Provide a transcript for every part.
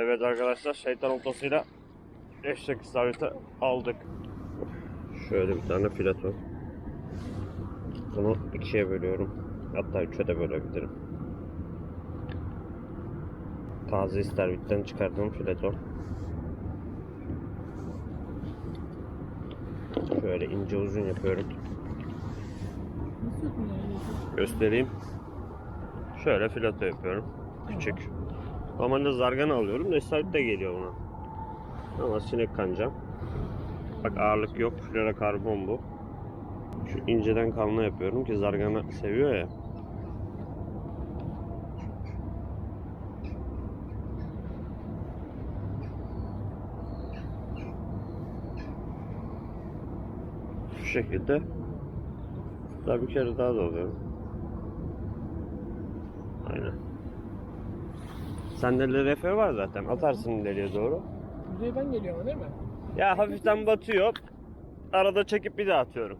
Evet arkadaşlar şeytan oltasıyla eşek istavrit'i aldık. Şöyle bir tane fileto. Bunu ikiye bölüyorum. Hatta üçe de bölebilirim. Taze istavritten çıkardığım fileto. Şöyle ince uzun yapıyorum. Göstereyim. Şöyle fileto yapıyorum. Küçük. Normalde zargana alıyorum da istavrit de geliyor buna. Ama sinek kanca. Bak ağırlık yok. Florokarbon bu. Şu inceden kalına yapıyorum ki zargana seviyor ya. Şu şekilde. Daha bir kere daha da alıyorum. Aynen. Sende LRF var zaten. Atarsın ileriye doğru. Yüzeyden geliyor ama değil mi? Ya hafiften batıyor. Arada çekip bir daha atıyorum.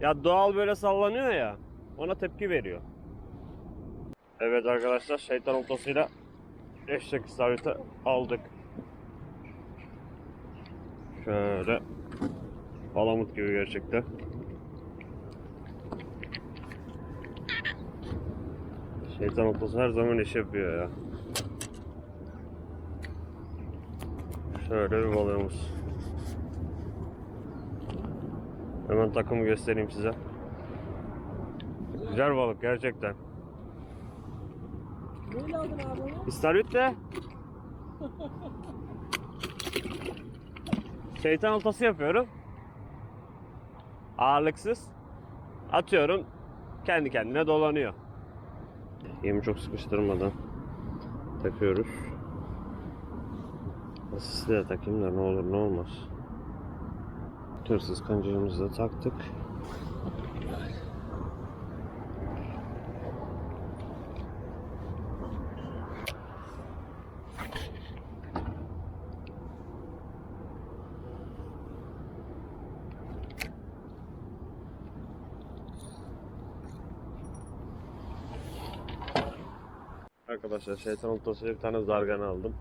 Ya doğal böyle sallanıyor ya. Ona tepki veriyor. Evet arkadaşlar şeytan oltasıyla eşek istavriti aldık. Şöyle palamut gibi gerçekten. Şeytan oltası her zaman iş yapıyor ya. Şöyle bir balığımız. Hemen takımı göstereyim size. Güzel balık gerçekten. Neyle aldın abi onu? İstavrit de şeytan oltası yapıyorum. Ağırlıksız. Atıyorum. Kendi kendine dolanıyor. Yemi çok sıkıştırmadan takıyoruz. Asisli de takayım da ne olur ne olmaz. Tırsız kancayımızı da taktık. Arkadaşlar şeytan oltası bir tane zargana aldım.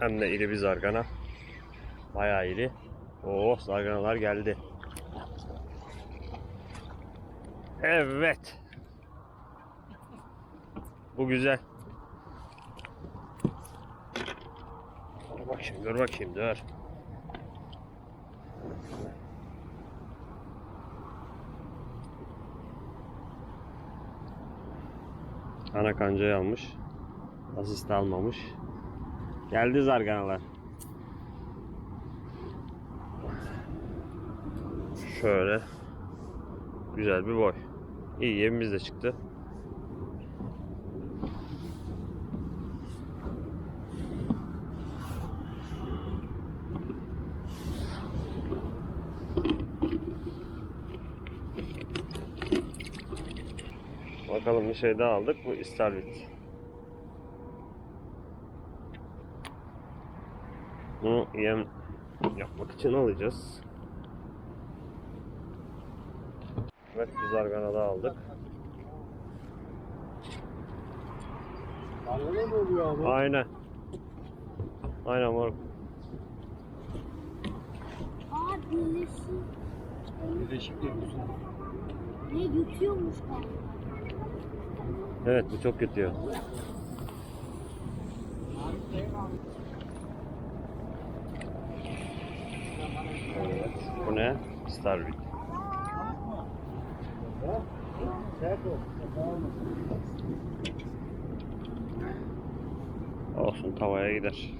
Hem de iri bir zargana. Bayağı iri. Oo zarganalar geldi. Evet. Bu güzel. Dur bakayım, dur bakayım, dur. Ana kancayı almış. Asist almamış. Geldi zarganalar. Şöyle. Güzel bir boy. İyi yemimiz de çıktı. Bakalım bir şey daha aldık. Bu istavrit. Bunu yem yapmak için alacağız. Evet bir zargana daha aldık. Arada mı oluyor abi? Aynen. Aynen moruk. Aa birleşik. Birleşik yapıyorsun. Ne yutuyormuş galiba. Evet bu çok kötü ya. Evet. Bu ne? Starvik. Olsun tavaya gider.